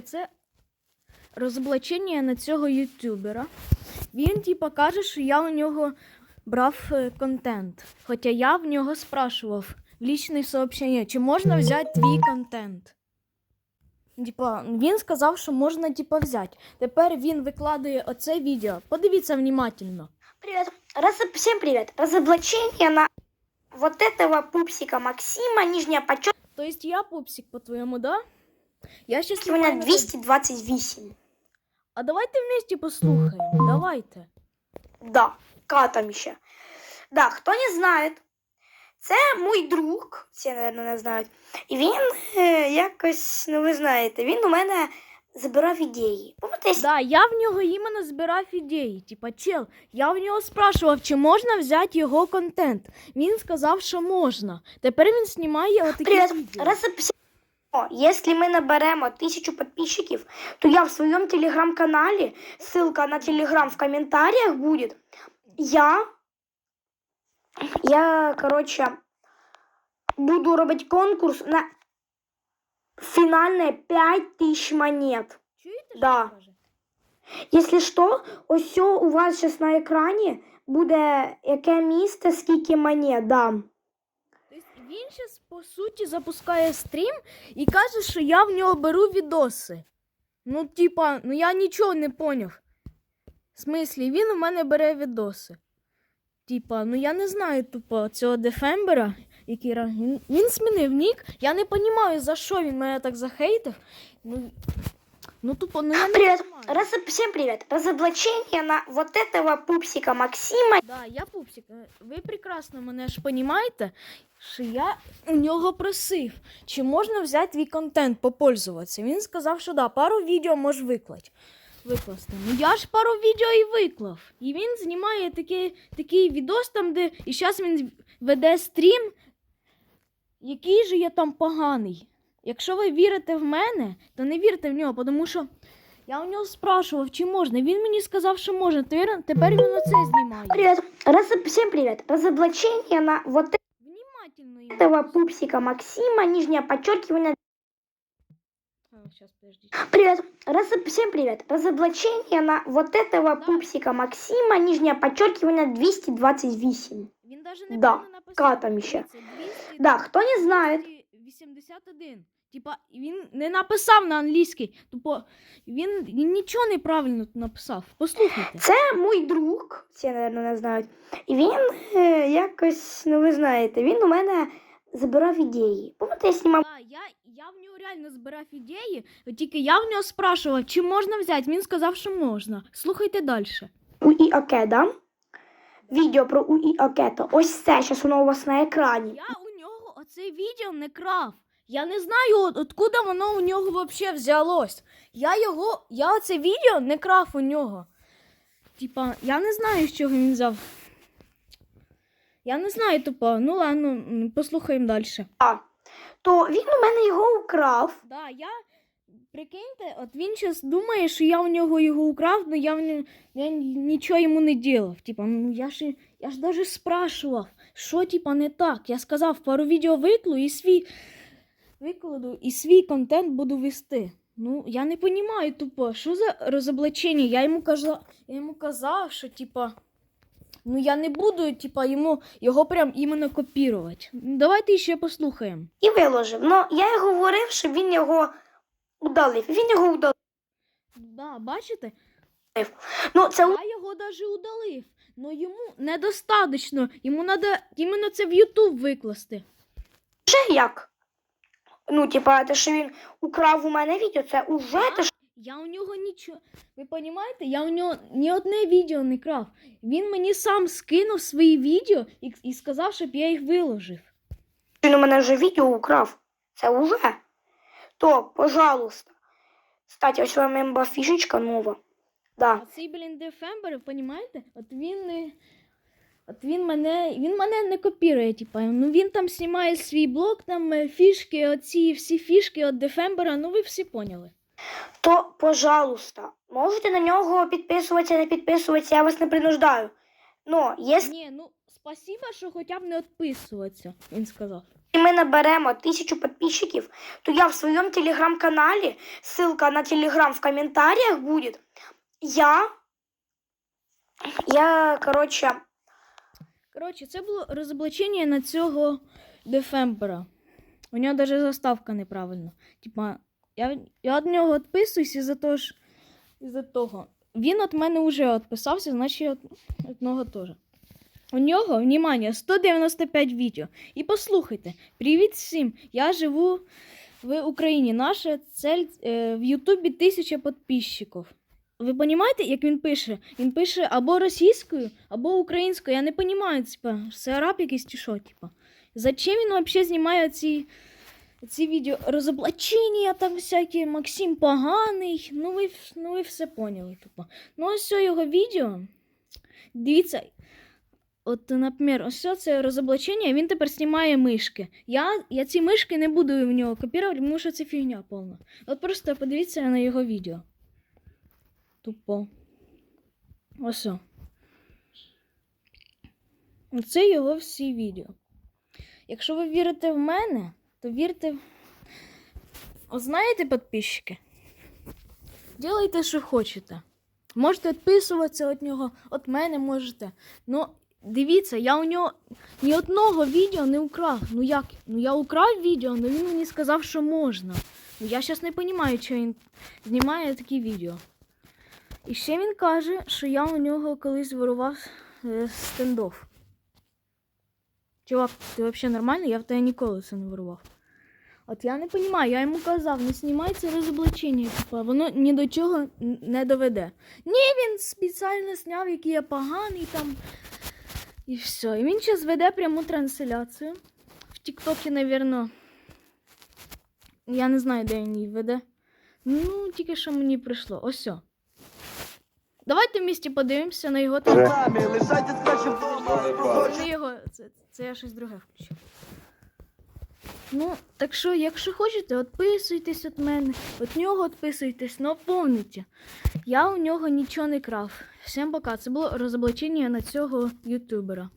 Це розоблачення на цього ютубера. Він, типа, каже, що я у нього брав е, контент. Хоча я в нього спрашував в лічне сообщення, чи можна взяти твій контент. Типа, він сказав, що можна типа, взяти. Тепер він викладає оце відео. Подивіться внимательно. Привет. Раз... Всем привет. Разоблачение на вот этого пупсика Максима, нижняя подчеркивание, Тобто я пупсик, по-твоєму, да? Я щас у меня 228. А давайте вместе послухаємо. Давайте. Да, катом ще. Да, хто не знає, це мій друг, всі, мабуть, не знають. І він е, якось, ну ви знаєте, він у мене забирав ідеї. Пам'ятаєте, Да, я в нього іменно збирав ідеї. Типа, чел, я в нього спрашував, чи можна взяти його контент. Він сказав, що можна. Тепер він знімає отакі Привет. відео. Раз все- Если мы наберемо тысячу подписчиков, то я в своем телеграм-канале, ссылка на телеграм в комментариях будет, я, я, короче, буду робить конкурс на фінальне 5000 монет. Чуєте, що Да. він каже? Якщо що, ось сьо у вас зараз на екрані буде яке місце, скільки монет, да. Він зараз, по суті, запускає стрім і каже, що я в нього беру відоси. Ну, типа, ну я нічого не поняв. В смислі, він у мене бере відоси. Типа, ну я не знаю тупо цього Дефембера, який він, він змінив нік. Я не розумію, за що він мене так захейтив. Ну, ну тупо, ну я не Привет. розумію. Раз... Всем привет. Разоблачение на вот этого пупсика Максима. Да, я пупсик. Ви прекрасно мене ж понімаєте, що я у нього просив, чи можна взяти твій контент, попользуватися. Він сказав, що да, пару відео може виклати. Викласти. Ну я ж пару відео і виклав. І він знімає такий, такий відос там, де. І зараз він веде стрім. Який же я там поганий. Якщо ви вірите в мене, то не вірте в нього, тому що я у нього спрашував, чи можна. Він мені сказав, що можна. Тепер, тепер він оце знімає. Привет. Раз... Всем привет. Разоблачение на вот Внимательно ему. этого пупсика Максима, нижнее подчеркивание. сейчас, подождите. Привет. Раз... Всем привет. Разоблачение на вот этого Да. пупсика Максима, нижнее подчеркивание 228. Він даже Да, неправильно написав. катом ще. Дивіться, 200, Да, хто не знає. 281. Типа, він не написав на англійській. Тупо, він, він нічого неправильно написав. Послухайте. Це мій друг, всі, мабуть, не знають. І він е, якось, ну ви знаєте, він у мене забирав ідеї. Пам'ятаєте, я знімав я, я в нього реально збирав ідеї, тільки я в нього спрашував, чи можна взяти. Він сказав, що можна. Слухайте далі. у ІАК, да? Відео про УІАК. Ось це, зараз воно у вас на екрані. Я у нього оце відео не крав. Я не знаю, откуда воно у нього взагалі взялось. Я його, я оце відео не крав у нього. Типа, я не знаю, з чого він взяв. Я не знаю, тупо. Ну ладно, послухаємо далі. То він у мене його украв. Да, я. Прикиньте, от він зараз думає, що я у нього його украв, але я, в нього- я нічого йому не ділав. Типа, ну я ж я ж даже спрашував, що типа не так. Я сказав, пару відео виклу і свій викладу і свій контент буду вести. Ну, я не розумію тупо, що за розоблачення. Я йому казав, я йому казав, що типа. Ну я не буду, типа, йому його прям іменно копірувати. Давайте ще послухаємо. І виложив. Ну, я й говорив, щоб він його удалив. Він його удалив. Да, бачите? Ну, це Я його даже удалив. Но йому недостаточно. Йому треба іменно це в YouTube викласти. вже як. Ну, типа, те, що він украв у мене відео, це уже те, що Я у нього нічого. Ви розумієте? Я у нього ні одне відео не крав. Він мені сам скинув свої відео і, і сказав, щоб я їх виложив. він у мене вже відео украв. Це уже. То, пожалуйста. Кстати, ось вам мемба фішечка нова. Да. А цей, блін, Дефембер, ви розумієте? От він не. От він мене, він мене не копірує, типа. Ну він там знімає свій блог, там е, фішки, оці всі фішки від Дефембера, ну ви всі поняли. То, пожалуйста, можете на нього підписуватися, не підписуватися, я вас не принуждаю. Но, якщо Ні, ну спасибо, що хоча б не відписуватися, він сказав. і ми наберемо тисячу підписчиків, то я в своєму телеграм-каналі, ссылка на телеграм в комментариях будет, я, я, короче, Коротше, це було розоблачення на цього Дефембера. У нього навіть заставка неправильна. Типа, я, я від нього відписуюсь із-за того, ж, із-за того. Він від мене вже відписався, значить від нього теж. У нього, внимание, 195 відео. І послухайте, привіт всім! Я живу в Україні. Наша цель е, в Ютубі 1000 підписчиків. Ви розумієте, як він пише? Він пише або російською, або українською. Я не розумію, типа, це араб якийсь чи що, типа. Зачем він взагалі знімає ці, ці відео розоблачення, там всякі Максим поганий. Ну ви, ну ви все поняли, типа. Ну ось все його відео. Дивіться. От, наприклад, ось це розоблачення, він тепер знімає мишки. Я, я ці мишки не буду в нього копірувати, тому що це фігня повна. От просто подивіться на його відео. Тупо. Ось. о. Це його всі відео. Якщо ви вірите в мене, то вірте. в- О, знаєте, підписчики? Ділайте, що хочете. Можете відписуватися від нього, від мене можете. Ну, дивіться, я у нього ні одного відео не украв. Ну як? Ну я украв відео, але він мені сказав, що можна. Ну я зараз не розумію, що він знімає такі відео. І ще він каже, що я у нього колись вирував е, стендов. Чувак, ти взагалі нормальний? Я в тебе ніколи це не вирував. От я не розумію, я йому казав, не знімай це розоблачення, типа, воно ні до чого не доведе. Ні, він спеціально зняв, який я поганий там. І все. І він зараз веде пряму трансляцію. В Тіктокі, навірно. Я не знаю, де він її веде. Ну, тільки що мені прийшло. Ось. о. Давайте в місті подивимося на його телефон. Самі лишайтесь краще вдома. Не його, це, це я щось друге включив. Ну, так що, якщо хочете, відписуйтесь від мене, від нього відписуйтесь, но помните, я у нього нічого не крав. Всім пока. Це було розоблачення на цього ютубера.